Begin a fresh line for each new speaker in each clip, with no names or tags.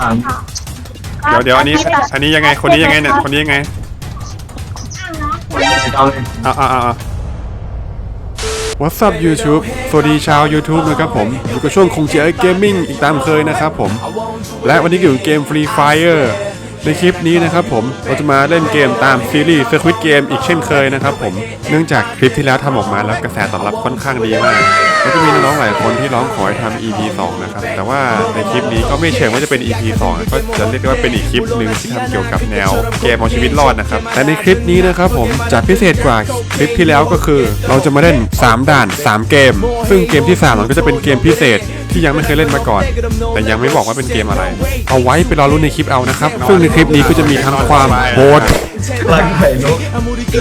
อ่าน
เดี๋ยวเดี๋ยวอันนี้ อันนี้ยังไง คนนี้ยังไงเนี่ย คนนี้ยังไง
เอาเลย
เอาเอาเอาเอา What's up YouTube สวัสดีชาว YouTube นะครับผม อยู่กับช่วงคงเจียเกมมิ่งอีกตามเคยนะครับผม และวันนี้ก็อยู่เกม Free Fire ในคลิปนี้นะครับผมเราจะมาเล่นเกมตามซีรีส์ Squid Game อีกเช่นเคยนะครับผมเนื่องจากคลิปที่แล้วทำออกมาแล้วกระแสตอบรับค่อนข้างดีมากแล้วก็มีน้องๆหลายคนที่ร้องขอให้ทำ EP 2 นะครับ แต่ว่าในคลิปนี้ก็ไม่เชิงว่าจะเป็น EP 2 ก็จะเรียกได้ว่าเป็นอีกคลิปหนึ่งที่ทำเกี่ยวกับแนวเกมเอาชีวิตรอดนะครับแต่ในคลิปนี้นะครับผมจะพิเศษกว่าคลิปที่แล้วก็คือ เราจะมาเล่น 3 ด่าน 3 เกม ซึ่งเกมที่ 3 มันก็จะเป็นเกมพิเศษ ที่ยังไม่เคยเล่นมาก่อน แต่ยังไม่บอกว่าเป็นเกมอะไร เอาไว้ไปรอรุ้นในคลิปเอานะครับซึ่งในคลิปนี้ก็จะมีทั้งความโหด
รักไข่นก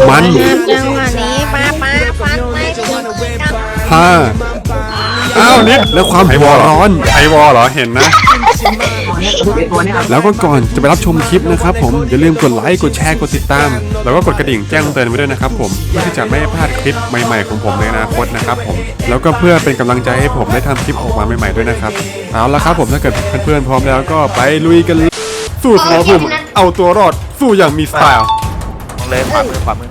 มัน
จังหวะนี้ป้าป้าฟันไม่ดีกับ
ฮ่าอ้าวนิดแล้วความหัวร้อนไอวอเหรอเห็นนะ
ตัวเนี้ย
แล้วก็ก่อนจะไปรับชมคลิปนะครับผมอย่าลืมกดไลค์กดแชร์กดติดตาม แล้วก็กดกระดิ่งแจ้งเตือนไว้ด้วยนะครับผมเพื่อที่จะไม่ให้พลาดคลิปใหม่ๆของผมในอนาคตนะครับผมแล้วก็เพื่อเป็นกำลังใจให้ผมได้ทำคลิปออกมาใหม่ๆด้วยนะครับเอาละครับผมถ้าเกิดเพื่อนๆพร้อมแล้วก็ไปลุยกันเลยสู้สมรภูมิเอาตัวรอดสู้อย่างมีสไตล์
มองเลยขวามือขวามือ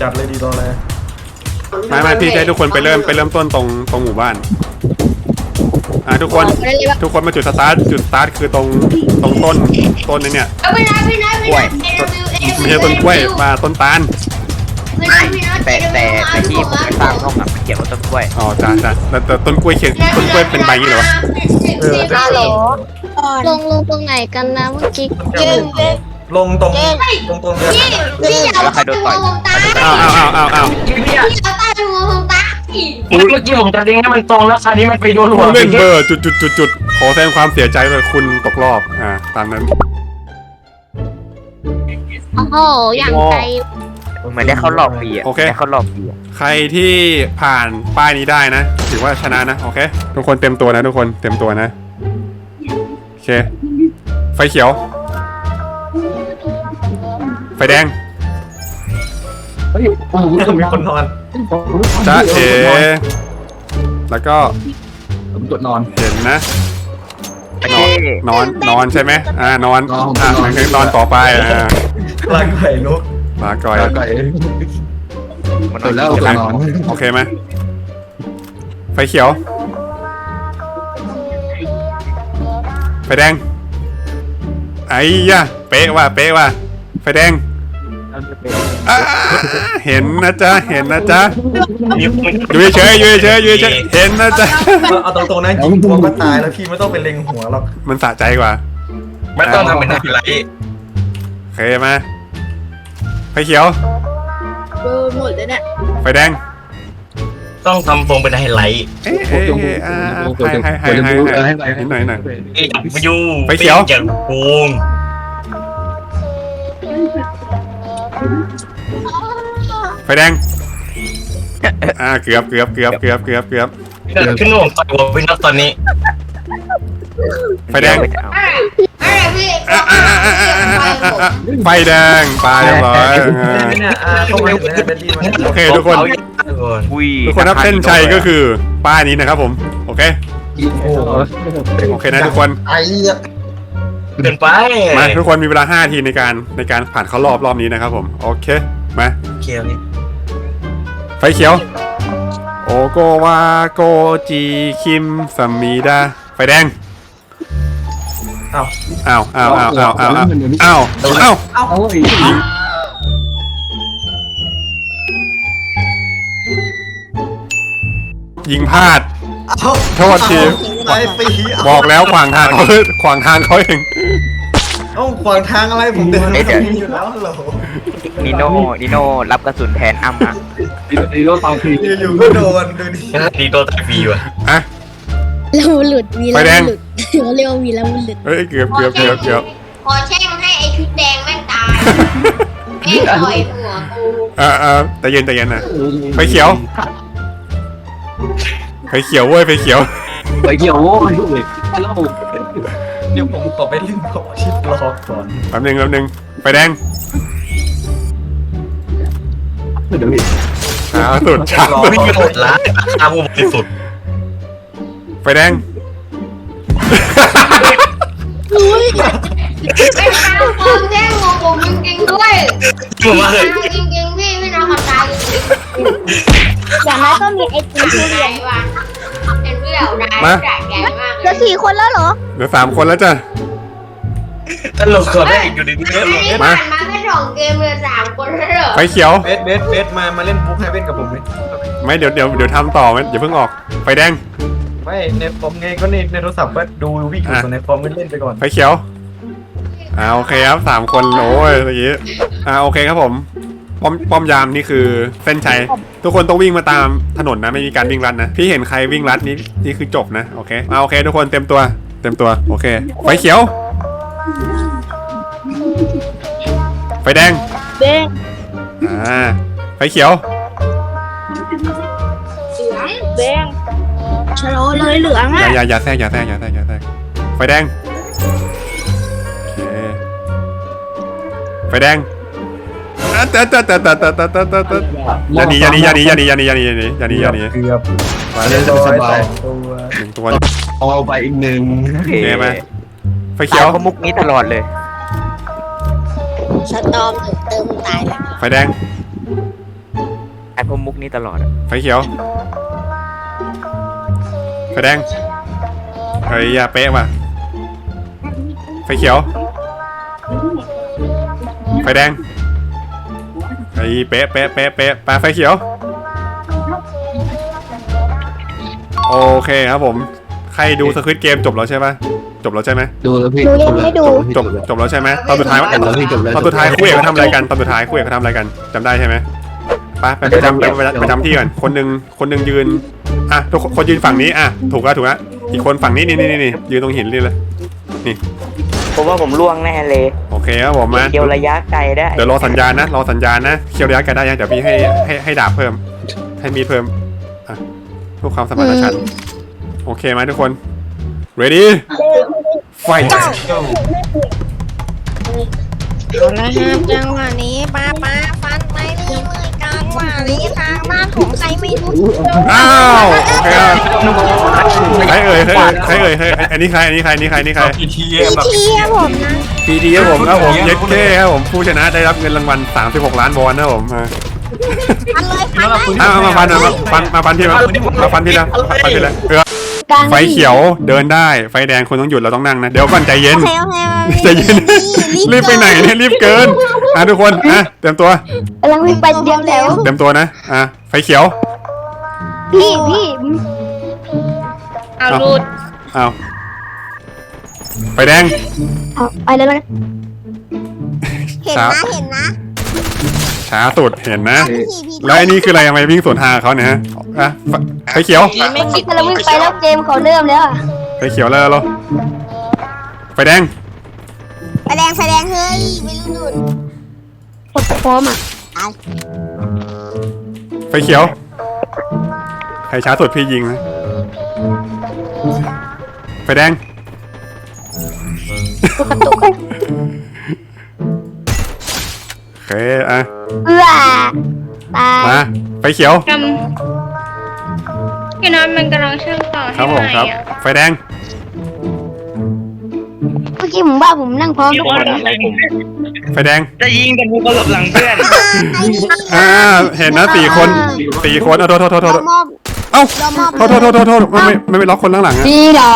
จัดเลยดีรอเลย
ไม่ไม่พี่จะให้ทุกคนไปเริ่มไปเริ่มต้นตรงตรงหมู่บ้าน อะทุกคนทุกคนมาจุดสตาร์ทจุดสตาร์ทคือตรงตรงต้นต้นนี้เนี่ย
เอาไปนะไปนะไปนะ
ไม่ใช่ต้นกล้วยมาต้นตาล
แต่แต่แต่ที่ผมไปสร้างห้องอะมันเขียนว่าต้นกล้วย
อ๋อจ้าจ้าแต่แต่ต้นกล้วยเขียนต้นกล้วยเป็นใบนี้เหรอวะ
เออ
ฮัลโหล
ลงลงตรงไหนกันนะเมื่อกี้
เก่งเก่ง
ลงตรงตรงตรงเนี้ย
พี่อย่า
แล้วใครโดนต่อย
ตา
อ้าวอ้าวอ้าวอ้าวอ้าว
พี่อย่าตาดูของตาอีก
เมื่อกี้ผมจะเล็งให้มันตรงแล้วคราวนี้มันไปโดนหัว
ผู้เล่นเบอร์จุดจุดจุดจุดขอแสดงความเสียใจเลยคุณตกรอบอ่าตามนั้น
โอ้โห อย่างไกล
เหมือนได้เข้ารอบปีอะได้เข้ารอบปีอะ
ใครที่ผ่านป้ายนี้ได้นะ ถือว่าชนะนะโอเคทุกคนเต็มตัวนะทุกคนเต็มตัวนะโอเค ไฟเขียว ไฟแดง
มีคนนอน
จ้าเอแล้วก็
ผมกดนอน
เห็นนะ
โอเคน
อนนอนใช่ไหมอ่านอน
นอน
อะ
นอน
งั้นนอนต่อไปอ่า
รักไข่นก
ลาก่อย
ไก่
มัน
เสร็จแล้ว
จะ
ก็
รัก
นอน
โอเคไหมไฟเขียว ไฟแดงไอ้ยะเป๊ะว่ะเป๊ะว่ะไฟแดง อ่าเห็นนะจ๊ะเห็นนะจ๊ะอยู่เฉยๆอยู่เฉยๆอยู่เฉยๆเห็นนะจ๊ะ
เอาตรงๆนะยิงตัวก็ตายแล้วพี่ไม่ต้องไปเล็งหัวหรอก
มันสะใจกว่า
ไม่ต้องทำเป็นไฮไลท์
โอเคไหมไฟเขียว
โดนหมดเลยเนี่ย
ไฟแดง
ต้องทำทรงเป็นไฮไลท์
เอ๊ะเอ๊ะเอ๊ะอ่าให้ให้ให้ให้ให้นิดหน่อยหน่อย
เอ้ยจับมาอยู่
ไฟเขียว
จากโกง
ไฟแดง อ่า เกือบเกือบเกือบเกือบเกือบเกือบ
เกิดขึ้นหน่วงต่อยหัวพี่นัทตอนนี้
ไฟแดง
ไม่จะเอา
อะไรพี่
อะอะอะอะอะอะอะอะไฟแดงปลาเรียบร้อยอ่า
เนี่ยอ่าเข้ามาถึงแล้วเบนดี้มา
โอเคทุกคน
เอาอย่างนั้นก่อน
อุ้ย
ทุกคนครับเส้นชัยก็คือป้ายนี้นะครับผม โอเค
โอ้โห
โอเคนะทุกคน
ไอ้
เกินไป
มาทุกคนมีเวลา5นาทีในการในการผ่านเข้ารอบรอบนี้นะครับผม โอเคมา
เคียวนี่
ไฟเขียว โอโกวาโกจีคิมสัมมีดาไฟแดง
เอ้า
อ้าวอ้าวอ้าวอ้าวอ้าวอ้าวอ้าวอ้าว
เอ้า
ยิงพลาด
เอ้า
โทษที
ไอ้ปี
บอกแล้วขวางทางเขาขวางทางเขาเอง
เอ้าขวางทางอะไรผมเดินไม่ได้อยู่แล้วเหรอ
นิโน่นิโน่รับกระสุนแทนอ้ำอะ
อยู่ๆก็โดนดูดิ
ดีโดนตายฟรีว่ะ
อะ
เราหลุดวี
ไฟ
แล้ว
แดง
หลุดเราเรียกว่าวีแล้วมันหลุด
เอ้ยเกือบเกือบเกือบเกือบ
พอแช่งให้ไอ้ชุดแดงแม่งตายแม่งต่อยหัวกู
เออเออแต่เย็นแต่เย็นนะไฟเขียว ไฟเขียวเว้ยไฟเขียว
ไปเขียวโว้ยฮัลโหลเดี๋ยวผมต่อไปเล่นต่อชิปรอก่อน
แป๊บนึงแป๊บนึงไฟแดง
เดี๋ยวดิ
อ่าสุดช้าร
ไม่งกระโดดล้านตามมุมที่สุด
ไฟแดง อุ้ย
ไอ้
ตาความแย่งของผมจริงๆด้วย
ผมว่า
เลยจริงๆพี่พี่น้องขอตายจ
อย่างนั้นก็มีไอติมทุ
ๆ
เรี
ให
ย
ญ่
น
ว่ะเป็นเรื่องได้
มา
ใหญ่ใหญ่มาก
เหลือสี่คนแล้วเหรอ
เหลือสามคนแล้วจ้ะ
ตลกขอได้อีกอยู่ดีๆ
อันนี้
มา
ผ่านมาแค่สองเกมเลยสามคนแล้วเหรอ
ไฟเขียว
เบสเบสเบสมา มาเล่นปุ๊กให้เล่นกับผมเลย
ไม่เดี๋ยวเดี๋ยวเดี๋ยวทำต่อมันอย่าเพิ่งออก ไฟแดง
ไม่ในคอมไงก็ในในโทรศัพท์ก็ดูวิ่งอยู่
อะ
ส่วนในคอมก็เล่นไปก่อน
ไฟเขียวอ่าโอเคครับสามคนโอ้ยเมื่อกี้อ่าโอเคครับผม ป้อมป้อมยามนี่คือเส้นชัยทุกคนต้องวิ่งมาตามถนนนะไม่มีการวิ่งรัดนะพี่เห็นใครวิ่งรัดนี่นี่คือจบนะโอเคอ่าโอเค ทุกคนเต็มตัว เต็มตัวโอเคไฟเขียว ไฟแดง
เด้ง
อ่าไฟเขียว
เด้งชะโลเลยเหลือง
อย่า
อะ
อย่าอย่าแทรกอย่าแทรกอย่าแทรกอย่าแทรกไฟแดงโอเคไฟแดง อะเตะเตะเตะเตะเตะเตะเตะเตะเตะอย่าหนีอย่าหนีอย่าหนีอย่าหนีอย่าหนีอย่าหนีอย่าหนีอย่าหนีอย่าหนี
เกือบ
มา
เล
ย
สบายตัว
หนึ่งตัว
เอาไปอีกหนึ่ง
เค
โอเคไหมไฟเขี
ย
ว
เพรามุกนี้ตลอดเลย
สตอมถึงเติมตายแล้ว
ไฟแดง
ตายเพรามุกนี้ตลอดอะ
ไฟเขียวไฟแดงเฮ้ยอย่าเป๊ะว่ะไฟเขียวไฟแดง ไอ้ยเป๊ะเป๊ะเป๊ะเป๊ะไปไฟเขียว โอเคครับผม ใครดูสควิตเกมจบแล้วใช่ปะจบแล้วใช่ไหม
ดูแล้วพี่
ดูยังไม่ดู
จบจบแล้วใช่ไหมตอนสุดท้าย
จบแล้วพี่จบแล้ว
ตอนสุดท้ายคู่เอกเขาทำอะไรกันตอนสุดท้ายคู่เอกเขาทำอะไรกันจำได้ใช่ไหมไปไปไปจำไปไปไปจำที่ก่อนคนหนึ่งคนหนึ่งยืนอะทุกคนคนยืนฝั่งนี้อะถูกแล้วถูกแล้วอีกคนฝั่งนี้นี่นี่นี่ยืนตรงหินนี่เลย
ผมว่าผมล่วงแน่เลย
โอเคครับผมมา
เกี่ยวระยะไกลได้
เดี๋ยวรอสัญญาณนะรอสัญญาณนะเคียวระยะกันได้ยังเดี๋ยวพี่ให้ให้ให้ดาบเพิ่ม ให้มีดเพิ่มอะเพื่อความสมรรถฉันท์โอเคไหมทุกคน ready fight
เอาละครับจังหวะนี้ป้าป้ ของใครไม่รู้
อ้าวโอเคครับใครเอ่ยใครเอ่ยใครเอ่ยใครอันนี้ใครอันนี้ใครอันนี้ใครอันนี้ใคร
พีที
พี
แบบ
เทียผมนะ
พีดีครับผมครับผมเย็ดเก้ครับผมผู้ชนะได้รับเงินรางวัล 36 ล้านวอนนะครับผมอะ
ฟันเลยฟันเลย
อะมาฟันมาฟันมาฟันพี่มามาฟันพี่แล้วฟันพี่แล้วเออ ไฟเขียวเดินได้ไฟแดงคุณต้องหยุดเราต้องนั่งนะ เดี๋ยวก่อนใจเย็น
โอเคโอเค
ใจเย็น รีบไปไหนเนี่ยรีบเกินอะทุกคนอะเต็มตัว
กำลังวิ่งไปเดียวแล้ว
เต็มตัวนะอะไฟเขียว
พี่พี่
เอารูดเอาไฟแดง
เอาไปแล้วนะเห็น
ช้า
นะเห็นนะ
ช้าสุดเห็นนะ
พี่พี่
แล้วไอ้นี่คืออะไรทำไมวิ่งสวนทางกับเขาเนี่ยฮะอะไฟไฟเขียว
ไม่คิดกำลังวิ่งไปแล้วเกมเขาเริ่มแล้วอะ
ไฟเขียวแล้วเหรอไฟแดง
ไฟแดงไฟแดงเฮ้ยไม่รู้หลุดกดพร้อมอะ
ไฟเขียวใครช้าสุดพี่ยิงนะไฟแดงโอเคอะ
เอื้อตาย
มาไฟเขียว
กำพี่น้อยมันกำลังเชื่อมต่อ
ค
ให้
รับผม
ให
ครับ
อะ
ไฟแดง
เมื่อกี้ผมว่าผมนั่งพร้อมทุกคน
ไฟแดง
จะยิงแต่กูก็หลบหลังเพื่อน
อ่าเห็นนะสี่คนสี่คนเอาโทษโทษโทษโทษ
เรามอบ
เอ้า
เรามอบ
โทษโทษโทษโทษโทษไม่ไม่ไม่ไปล็อกคนข้างหลังอะ
พี่ดอ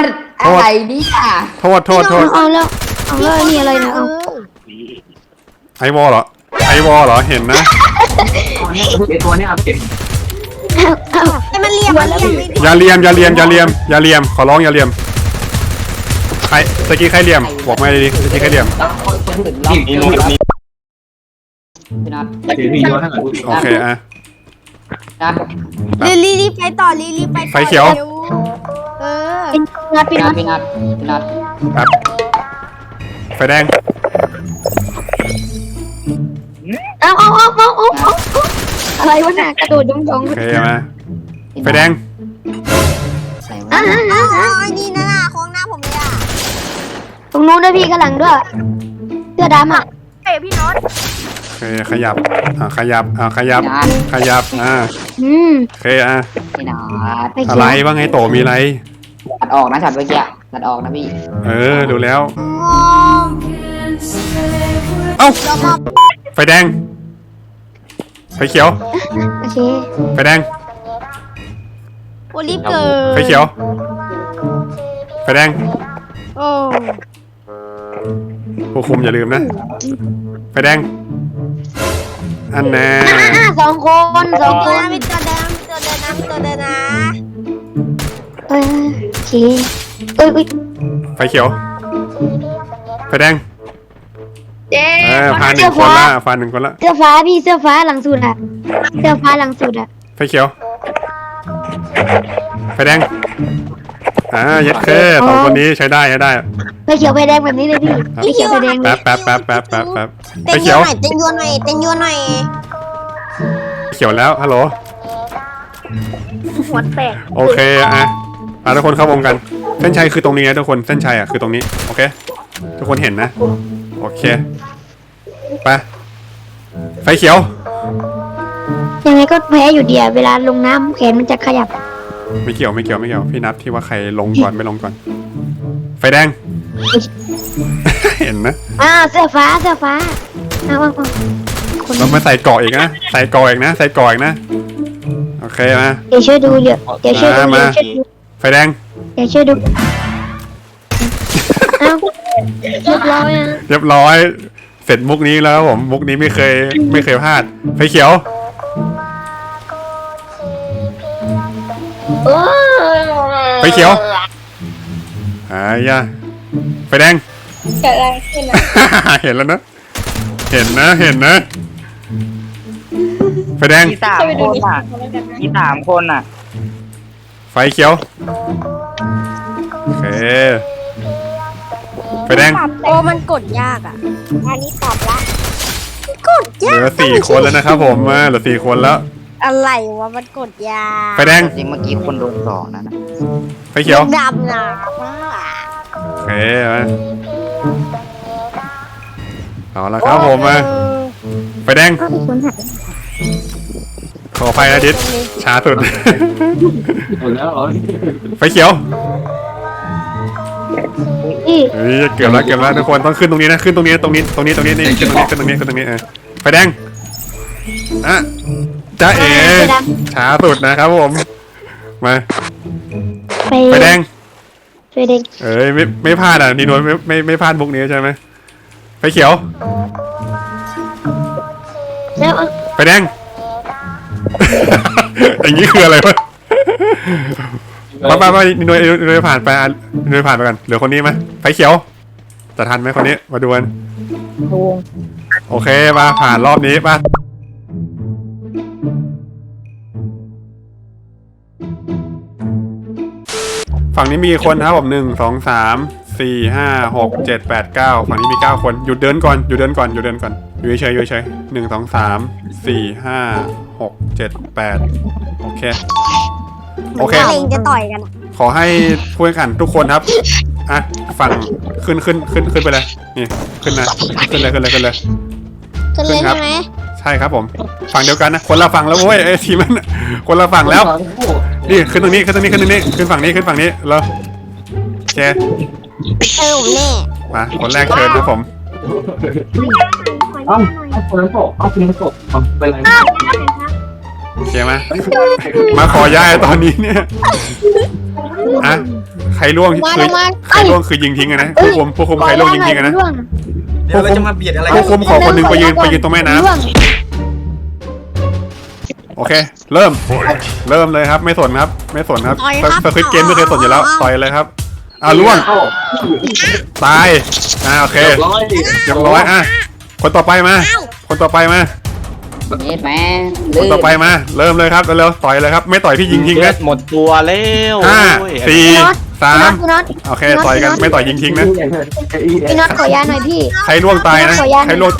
น
โทษ
อะไรเนี่ย
โทษโทษโทษ
เอาแล้วเอาแล้วนี่อะไรนะเอา
ไอวอลเหรอ ไอวอลเหรอเห็นนะ
ตัวนี้อัพเก็บ
ให้มันเรียบมันเรียบไม่
อย่าเลียมอย่าเลียมอย่าเลียมอย่าเลียมขอร้องอย่าเลียมใครตะกี้ใครเลียมบอกมาเลยดิตะกี้ใครเลียม
คนอื่นรอบพี่นัท
ถือมีย้อนทั้งหมด
โอเคอะ
นัท
รีรีรีบไปต่อรีรีบไปต่อ
ไฟเขียว
ร็เอองัดไป
พี่
นะ
นัทพี่นัทพี่นัท
ครับไฟแดง
เอาเอาเอาเอาเอาเอาอะไรวะน่ะกระโดดยองยอง
โอเคมาไฟแดง
ใส่
อ่า
ไว้
อ่าอ่านี่นะน่ะโค้งหน้าผมเลยอะตรงนู้นด้วยพี่กำลังด้วยเสื้อดำอะ
โอเคขยับอ่าขยับอ่าขยับ
พี่นัท
ขยับอ่า
อืม
โอเคอะ
พี่นัท
ไปเขี
อะ
ยว
ไรว่าไงโตมีอะไร
ตัดออกนะช็อตเมื่อกี้ตัดออกนะพี่
เออดูแล้ว
มอง
เอ้า
เรามอบ
ไฟแดง ไฟเขียว
โอเค
ไฟแดง
โอลิฟเกิด
ไฟเขียว ไฟแดง
โอ้
ผู้คุมอย่าลืมนะ ไฟแดง อันแน่
อ่าสองคนส
ตั
อง
ว
คน
นะมีตัวเดินมีตัวเดินนะมีตัวเดินนะ
เออโอเคเอ้ยอุ้ย
ไฟเขียว ไฟแดง
เจ๊
เออพาหนึ่งคนละพาหนึ่งคนละ
เสื้อฟ้าพี่เสื้อฟ้าหลังสุดอะเสื้อฟ้าหลังสุดอะ
ไฟเขียว ไฟแดง อ่าเย็ดเคสองคนนี้ใช้ได้ใช้ได้
ไปเขียวไปแดงแบบนี้เลยพี่ไปเขียวไปแดงเล
แป๊
ย
บแป๊บแป๊บแป๊บแป๊บแป๊บไฟ
เต้น
เขี
ยั
ยวว
หน่อยเต้นยัวหน่อยเต้นยัวหน่อย
เขียวแล้ว ฮัลโหล
หัวแตก
โอเคอะมาทุกคนเข้าวงกัน เส้นชัยคือตรงนี้นะทุกคน เส้นชัยอะคือตรงนี้ โอเค ทุกคนเห็นนะ โอเค ไป ไฟเขียว
ยังไงก็แพ้อยู่ดีอะเวลาลงน้ำแขนมันจะขยับ
ไม่เกี่ยวไม่เกี่ยวไม่เกี่ยวพี่นับที่ว่าใครลงก่อนไม่ลงก่อน ไฟแดง เห็นนะ
อ่าเสื้อฟ้าเสื้อฟ้าเอาเอาเอาคน
เรามาใส่เกาะอีกนะใส่เกาะอีกนะใส่เกาะอีกนะโอเคมา
เดี๋ยวช่วยดูเดี๋ยวเดี๋ยวช่วยดู
มา
เดี๋ยวช่วยดู
ไฟแดง
เดี๋ยวช่วยดูเอ้า เรียบร้อยนะ
เรียบร้อย เสร็จมุกนี้แล้วครับผมมุกนี้ไม่เคยไม่เคยพลาดไฟเขียวไฟเขียวอายาไฟแดง
เกิดอะไรขึ้นนะ
เห็นแล้วนะ เห็นนะเห็นนะไฟแดง
มีสามคนอะมีสามคนอะ
ไฟเขียว โอเคไฟ แดง
โอ้มันกดยากอะ อันนี้ตอบละกด
เห
ยาก
ลือสี่คนแล้วนะครับผมมาเหลือสี่คนแล้ว
อะไรวะมันกดยาก
ไฟแดง
จริงเมื่อกี้คนโดนสองนั่นน่ะ
ไฟเขียว
ดำนะ
โอเคมาเอาละครับผมมาไฟแดง ขอไฟนะดิษช้าสุด
หมดแล้วเหรอ
ไฟเขียว
พี่
เฮ้ยเกือบแล้วเกือบแล้วทุกคนต้องขึ้นตรงนี้นะขึ้นตรงนี้ตรงนี้ตรงนี้ตรงนี้นี่ขึ้นตรงนี้ขึ้นตรงนี้ขึ้นตรงนี้เออไฟแดงอะจ้าเอ๋ช้าสุดนะครับผมมา
ไป
ไฟแดง
ไปแดง
เอ้ยไม่ไม่พลาดอะนีโนนไม่ไม่ไม่พลาดบุกนี้ใช่ไหมไฟเขียว
แล้วเอา
ไฟแดงอย่างนี้คืออะไรวะ มามามานีโนนนีโนนผ่านไปอะนีโนนผ่านไปกันเหลือคนนี้ไหมไฟเขียวจะทันไหมคนนี้มาดูกันโอเคมาผ่านรอบนี้มาฝั่งนี้มีกี่คนครับผมหนึ่งสองสามสี่ห้าหกเจ็ดแปดเก้าฝั่งนี้มีเก้าคนหยุดเดินก่อนหยุดเดินก่อนหยุดเดินก่อนอยู่เฉยๆอยู่เฉยๆหนึ่งสองสามสี่ห้าหกเจ็ดแปดโอเค โอเค
เลงจะต่อยกันอะ
ขอให้ผู้แข่งขันทุกคนครับ อะ ฝั่งขึ้นขึ้นขึ้นขึ้นไปเลย นี่ ขึ้นนะ ขึ้นเลยขึ้นเลยขึ้นเลย
ขึ้นเลย
ขึ้นครับ
ใช่ไหม
ใช่ครับผม ฝั่งเดียวกันนะ คนละฝั่งแล้วเว้ยไอ้ทีมนั้นน่ะคนละฝั่งแล้ว นี่ขึ้นตรงนี้ขึ้นตรงนี้ขึ้นตรงนี้ ขึ้นฝั่งนี้ขึ้นฝั่งนี้แล้วโอเค
เออผมแน่
มาคนแรกเชิญครับผม
เอ้าเอาคนนั้นตกเอาคนนั้นตกเอาเป็นไร
โอเคไหมมาขอย้ายตอนนี้เนี่ยอะใครล่วง
มา
คื
ล
อง
มา
ใครล่วงคือยิงทิ้งอะนะผู้คุมผู้คุมใครล่วงยิงทิ้งอะนะ
ร่วง
เดี๋ยวเราจะมาเบียดอะไร
ผู้คุมขอคนหนึ่งไปยืนไปยืนตรงแม่น้ำ
ร่วง
โอเค เริ่ม เริ่มเลยครับ ไม่สนครับ ไม่สนครับ
ต่อยครับ
สควิตเกมไม่เคยสนอยู่แล้วต่อยเลยครับอ่าล่วงตายอ่าโอเค
ร้อย
เรียบร้อยอะคนต่อไปมา คนต่อไปมา
เน็ตแม่
คนต่อไปมา เริ่มเลยครับเร็วๆต่อยเลยครับ ไม่ต่อยพี่ยิงทิ้งนะ
หมดตัวแล้ว
ห้าสี่สาม
พี่น็อต
โอเคต่อยกันไม่ต่อยยิงทิ้งนะ
พี่น็อตขอยาหน่อยพี่
ใครล่วงตายนะ
ขออนุญาต
ใครล่วง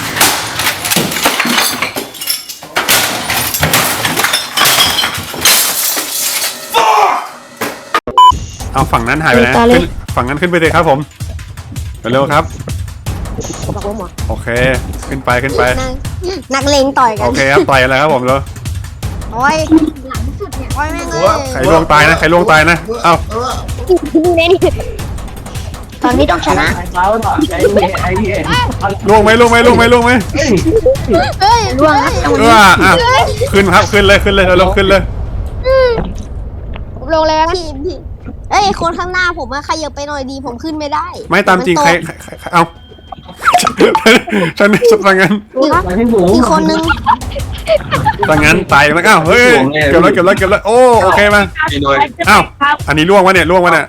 เอาฝั่งนั้นหายไปนะ
ต่อเลย
ขึ้นฝั่งนั้นขึ้นไปเลยครับผมเร็วๆครับ
บอกว่าหมด
โอเค ขึ้นไปขึ้นไป
นักนักเลงต่อยกั
โอนเคครับต่อยอะไรครับผมเลย
โอ้ยโอ้ยแม่งเลย
ใครล่วงตายนะใครล่วงตายนะเอ้า
ดูเนี่ยนี่ฝั่งนี้ต้องชนะ
เท้าหน่อยไอ้เนี่ยไอ้เนี่ย
ล่วงไหมล่วงไหมล่วงไหมล่วงไหม
เฮ้ยล่วงครับจังหวะ
เอ
นี้
ออะขึ้นครับขึ้นเลยขึ้นเลยเราลงขึ้นเลย
ผมลงแล้วพี่พี่เอ้ยคนข้างหน้าผมอะขยับไปหน่อยดีผมขึ้นไม่ได้
ไม่ตามจริงใครใครใครใครเอา ฉันฉันทางนั้น
ไปให้หมู
อีกคนนึง
ทางนั้นตายแล้วอ้าวเฮ้ยเก็บแล้วเก็บแล้วเก็บแล้วโอ้โอเคมา
พี่หน่วย
อ้าวอันนี้ล่วงวะเนี่ยล่วงวะเนี่ย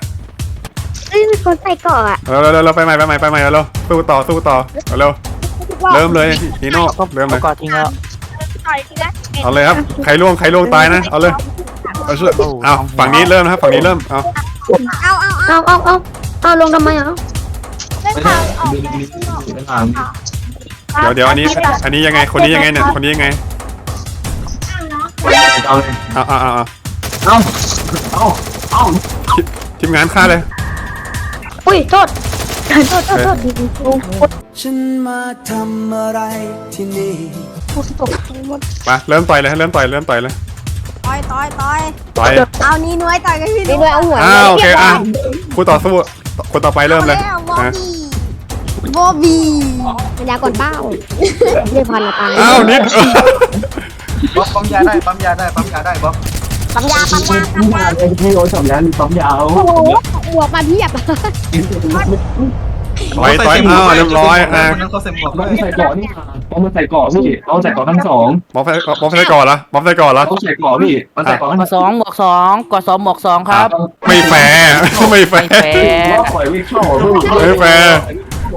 เอ้ยมีคนใส่เกาะอะ
เราเราเราไปใหม่ไปใหม่ไปใหม่เราสู้ต่อสู้ต่อเอาเร็วเริ่มเลยนีโน่เริ่มเลย
กอดทิ้งแล้ว
เอาเลยครับใครล่วงใครล่วงตายนะเอาเลยเอาช่วยเอาฝั่งนี้เริ่มนะครับฝั่งนี้เริ่มเอา
เอาเอาเอาเอาเอาเอาลงทำไมอะ
ไม่ได้ดูดูดูไม่ถาม
เดี๋ยวเดี๋ยวอันนี้ อันนี้ยังไง คนนี้ยังไงเนี่ย คนนี้ยังไง
เอาเลย
เอาเอาเอาเอา
เอาเอาเอา
ทีมงานฆ่าเลย
อุ้ยโทษโทษโทษโทษดีดี
ฉันมาทำอะไรที่นี่
มา เริ่มต่อยเลย เริ่มต่อย เริ่มต่อยเลย
ต่อยต่อยต่อย
ต่อย
เอานี่น้อยต่อยกันพี่น้อยเอาหัว
อ้าวโอเค อะคู่ต่อสู้คนต่อไปเริ่มเลย
บอ
นะ
บี้บอบี้ปัญญาก่อนเป้าเรียกพันละตัง
อ้าวนิด
บ๊อบปั๊มยาได้ปั๊มยาได้ปั๊มยาได้บ๊อบ
ปัญญาปัญญาปัญญา
ไอ้ที่โอ้ยสองยานสองยาว
โอ้โหหัวมาเพียบ
ต่อยต่อยอ้าวเรียบร้อยอะ
คนนั้นเขาใส่หมวก
มั
ด้วนย
ใส่เกาะนี่เอามาใส่เกาะพี่เอาใส่เกาะทั้งสอง
บอสบอสใส่ก่อนละบอสใส่ก่อนละ
เอาใส่เกาะพี่มันใส่เกาะทั้ง
กอดสองหมวกสองกอดสองหมวกสองครับ
ไม่แฟร์ไม่แฟ
ไม่
ร์
แฟร์
ว่าปล่อยวิ่งเข้าพี่
ไม่แฟร์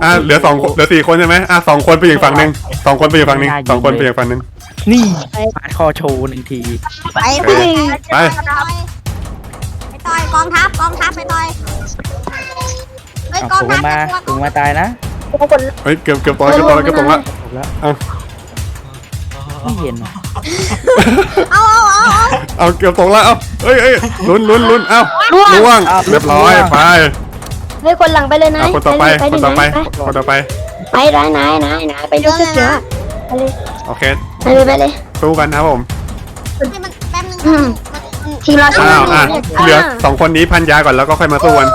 อะเหลือสองคนเหลือสี่คนใช่ไหมอะสองคนไปอีกฝั่งหนึ่งสองคนไปอีกฝั่งหนึ่งสองคนไปอีกฝั่งหนึ่ง
นี่ปาดคอโชว์หนึ่งที
ไปไป
ไป
ไปต่อยกองทัพกองทัพไปต่อยไป
เอา
กอง
ถู
ทัพ
มาถูมาตายนะ
เฮ้ยเกือบเกือบต่อยเกือบต่อยเกือบตรงละ
ถูกแล้ว
เอา
ไม่เห็นอะ
เอาเอาเอาเอา
เอาเกือบตรงละเอาเอ้ยเอ้ยลุ้นลุ้นลุ้นเอ้าล่วงเรียบร้อยไป
เฮ้ยคนหลังไปเลยนะ
เอาคนต่อไปคนต่อไปคนต่อไป
ไปร้านไหนไหนไหนไปดูเสือ
โอเค
ไปเลยไปเลย
สู้กันนะครับผม
ให้มันแป๊บนึงทีมเรา
อ้าวอะ เหลือสองคนนี้พันยาก่อนแล้วก็ค่อยมาสู้กัน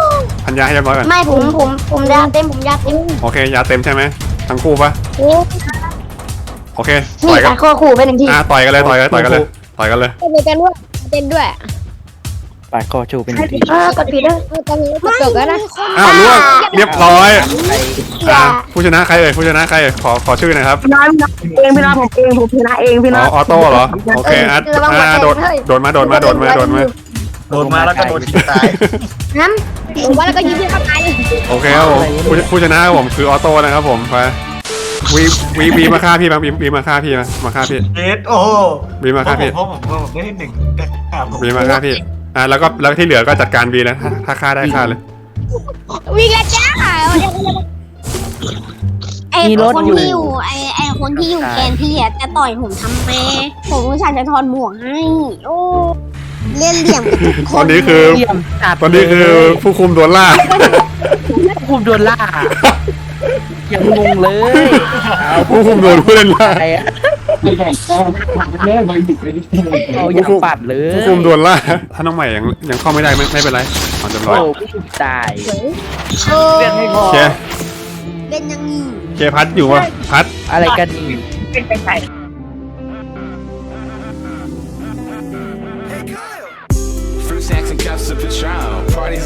พันยาให้เรียบร้อยก่อน
ไม่ผมผมผมยาเต็มผมยาเต็ม
โอเค ยาเต็มใช่ไหมทั้งคู่ปะ
โอ้
โอเค
นี่
ต่อยกั
กานรข้อขู่ไปหนึ่งที
อะต่อยกันเลย ต่อยกันต่อยกันเลย ต่อยกันเลย
มีกันด้วยเต้นด้วย
ปาดคอโชว์เป็นหนึ่งที
เออกดผิดด้วยตอนนี้กดจบแล้วนะ
อ้าวล่วงเรียบร้อย
ไอ้
อะผู้ชนะใครเอ่ยผู้ชนะใครเอ่ยขอขอชื่อหน่อยครับ
เองพี่นาผมเองผมชนะเองพี่
อ๋
นา
อออโต้เหรอโอเคอะอะโดดโดดมาโดดมาโดดมาโดดมา
โดนมาแล้วก็โดนทิ้งตาย
งั้นผมว่าแล้วก็ยิงที่เข้าไป
โอเคครับผมผู้ผู้ชนะครับผมคือออโต้นะครับผมไปวีวีวีมาฆ่าพี่มาวีวีมาฆ่าพี่มามาฆ่าพี่
เอ็ดโอ้
วีมาฆ่าพี่
เพราะผมเพราะผมได้ที่หนึ่งก็ฆ่าผม
วีมาฆ่าพี่ อะแล้วก็แล้วที่เหลือก็จัดการวีแล้วถ้าถ้าฆ่าได้ฆ่าเลย
วิ่งแล้วจ้าไอ้คนที่อยู่ไอ้ไอ้คนที่อยู่แกนพี่อะจะต่อยผมทำไมผมอุตส่าห์จะถอดหมวกให้โอ้เล่นเหลี่ยมกับทุกค
ตอนนนี้คือ
เยี่ยมจัด
ตอนนี้คือผู้คุมโดนล่า
คุมโดนล่ายังงงเลย
ผู้คุมโดนผู้เล่นล่า
ไอ้อะ
ไม่ได้แม่ไปดิไปดิ
เอาอย่าปัดเลย
ผู้คุมโดนล่าถ้าน้องใหม่ยังยังเข้าไม่ได้ไม่ไม่เป็นไรเอาเรียบร้อย
โอ้พี่ตาย
เออ
เล่นไม่พ
อเค
เล่นอยังนี้
เคพัดอยู่วะพัด
อะไรกันนี่
Fruit snacks and cups of Patron. Parties